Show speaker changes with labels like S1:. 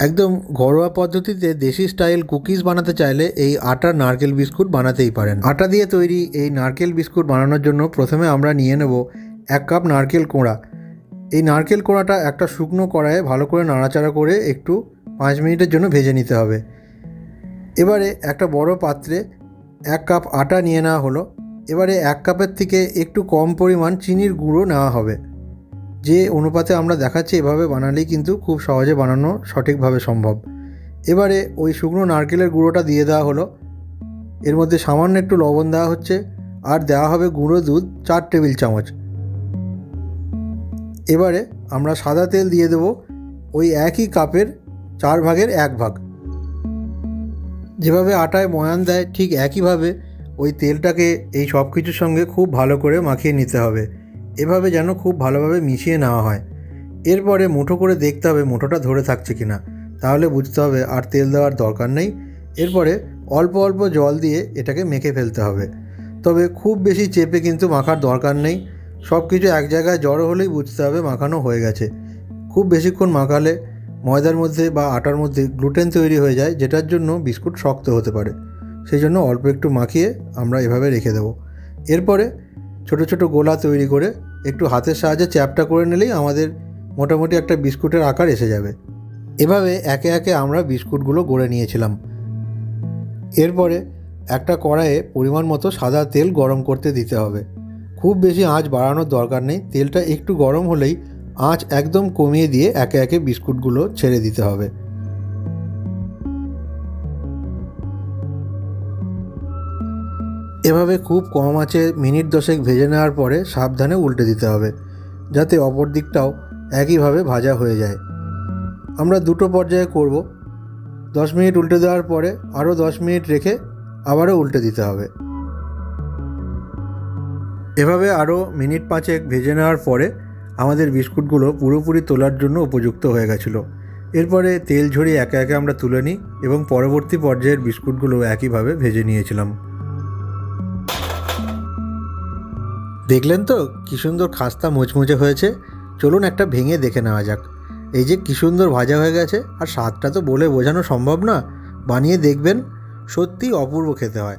S1: একদম ঘরোয়া পদ্ধতিতে দেশি স্টাইল কুকিজ বানাতে চাইলে এই আটার নারকেল বিস্কুট বানাতেই পারেন। আটা দিয়ে তৈরি এই নারকেল বিস্কুট বানানোর জন্য প্রথমে আমরা নিয়ে নেব এক কাপ নারকেল কোঁড়া। এই নারকেল কোঁড়াটা একটা শুকনো কড়াইয়ে ভালো করে নাড়াচাড়া করে একটু পাঁচ মিনিটের জন্য ভেজে নিতে হবে। এবারে একটা বড় পাত্রে এক কাপ আটা নিয়ে নেওয়া হলো। এবারে এক কাপের থেকে একটু কম পরিমাণ চিনির গুঁড়ো নেওয়া হবে। যে অনুপাতে আমরা দেখাচ্ছি এভাবে বানালেই কিন্তু খুব সহজে বানানো সঠিকভাবে সম্ভব। এবারে ওই শুকনো নারকেলের গুঁড়োটা দিয়ে দেওয়া হলো। এর মধ্যে সামান্য একটু লবণ দেওয়া হচ্ছে আর দেওয়া হবে গুঁড়ো দুধ চার টেবিল চামচ। এবারে আমরা সাদা তেল দিয়ে দেব ওই একই কাপের চার ভাগের এক ভাগ। যেভাবে আটায় ময়ান দেয় ঠিক একইভাবে ওই তেলটাকে এই সব কিছুর সঙ্গে খুব ভালো করে মাখিয়ে নিতে হবে। এভাবে যেন খুব ভালোভাবে মিশিয়ে নেওয়া হয়। এরপরে মুঠো করে দেখতে হবে মুঠোটা ধরে থাকছে কি না তাহলে বুঝতে হবে আর তেল দেওয়ার দরকার নেই। এরপরে অল্প অল্প জল দিয়ে এটাকে মেখে ফেলতে হবে। তবে খুব বেশি চেপে কিন্তু মাখার দরকার নেই। সব কিছু এক জায়গায় জড়ো হলেই বুঝতে হবে মাখানো হয়ে গেছে। খুব বেশিক্ষণ মাখালে ময়দার মধ্যে বা আটার মধ্যে গ্লুটেন তৈরি হয়ে যায়, যেটার জন্য বিস্কুট শক্ত হতে পারে। সেই জন্য অল্প একটু মাখিয়ে আমরা এভাবে রেখে দেবো। এরপরে ছোট ছোট গোলা তৈরি করে একটু হাতের সাহায্যে চ্যাপটা করে নিলেই আমাদের মোটামুটি একটা বিস্কুটের আকার এসে যাবে। এভাবে একে একে আমরা বিস্কুটগুলো গড়ে নিয়েছিলাম। এরপরে একটা কড়াইয়ে পরিমাণ মতো সাদা তেল গরম করতে দিতে হবে। খুব বেশি আঁচ বাড়ানোর দরকার নেই, তেলটা একটু গরম হলেই আঁচ একদম কমিয়ে দিয়ে একে একে বিস্কুটগুলো ছেড়ে দিতে হবে। এভাবে খুব কম আছে, মিনিট দশেক ভেজে নেওয়ার পরে সাবধানে উল্টে দিতে হবে, যাতে অপর দিকটাও একইভাবে ভাজা হয়ে যায়। আমরা দুটো পর্যায়ে করব। দশ মিনিট উল্টে দেওয়ার পরে আরও দশ মিনিট রেখে আবারও উল্টে দিতে হবে। এভাবে আরও মিনিট পাঁচেক ভেজে নেওয়ার পরে আমাদের বিস্কুটগুলো পুরোপুরি তোলার জন্য উপযুক্ত হয়ে গেছিল। এরপরে তেল ঝরিয়ে একে একে আমরা তুলে নিই এবং পরবর্তী পর্যায়ের বিস্কুটগুলো একইভাবে ভেজে নিয়েছিলাম। দেখলেন তো কী সুন্দর খাস্তা মুচমুচে হয়েছে? চলুন একটা ভেঙে দেখে নেওয়া যাক। এই যে কী সুন্দর ভাজা হয়ে গেছে, আর স্বাদটা তো বলে বোঝানো সম্ভব না। বানিয়ে দেখবেন সত্যি অপূর্ব খেতে হয়।